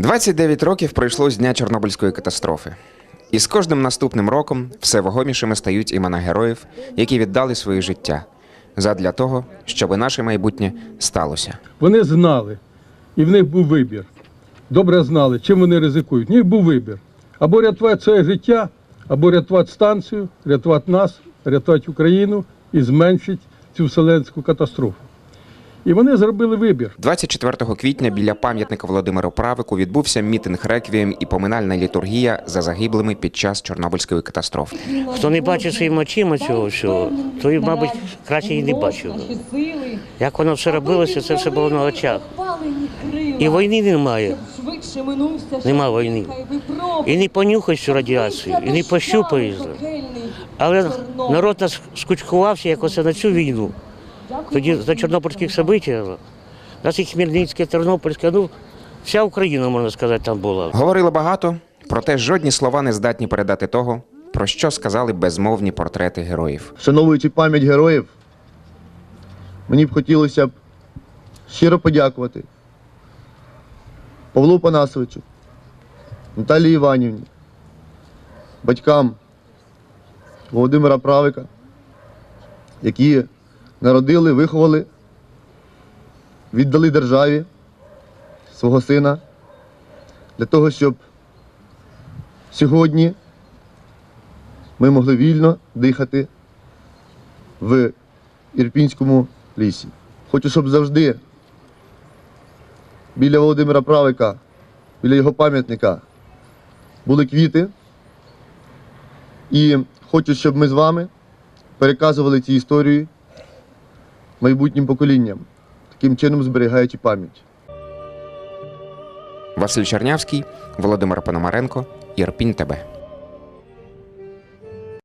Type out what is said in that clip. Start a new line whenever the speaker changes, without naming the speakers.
29 років пройшло з дня Чорнобильської катастрофи. І з кожним наступним роком все вагомішими стають імена героїв, які віддали своє життя задля того, щоб наше майбутнє сталося.
Вони знали, і в них був вибір. Добре знали, чим вони ризикують. В них був вибір. Або рятувати своє життя, або рятувати станцію, рятувати нас, рятувати Україну і зменшити цю вселенську катастрофу. І вони зробили вибір.
24 квітня біля пам'ятника Володимиру Правику відбувся мітинг реквієм і поминальна літургія за загиблими під час Чорнобильської катастрофи.
Хто не бачив своїми очима цього всього, той, мабуть, краще і не бачив. Як воно все робилося, це все було на очах. І війни немає,
Нема війни.
і не понюхаєш цю радіацію, і не пощупаєш. Але народ нас скучкувався якось на цю війну. Тоді за чорнобильських событий, нас і Хмельницьке, Тернопільське, ну, вся Україна, можна сказати, там була.
Говорили багато, проте жодні слова не здатні передати того, про що сказали безмовні портрети героїв.
Шановуючи пам'ять героїв, мені б хотілося б щиро подякувати Павлу Панасовичу, Наталії Іванівні, батькам Володимира Правика, які народили, виховали, віддали державі свого сина для того, щоб сьогодні ми могли вільно дихати в Ірпінському лісі. Хочу, щоб завжди біля Володимира Правика, біля його пам'ятника були квіти. І хочу, щоб ми з вами переказували ці історії майбутнім поколінням, таким чином зберігаючи пам'ять.
Василь Чернявський, Володимир Пономаренко, Ірпінь ТБ.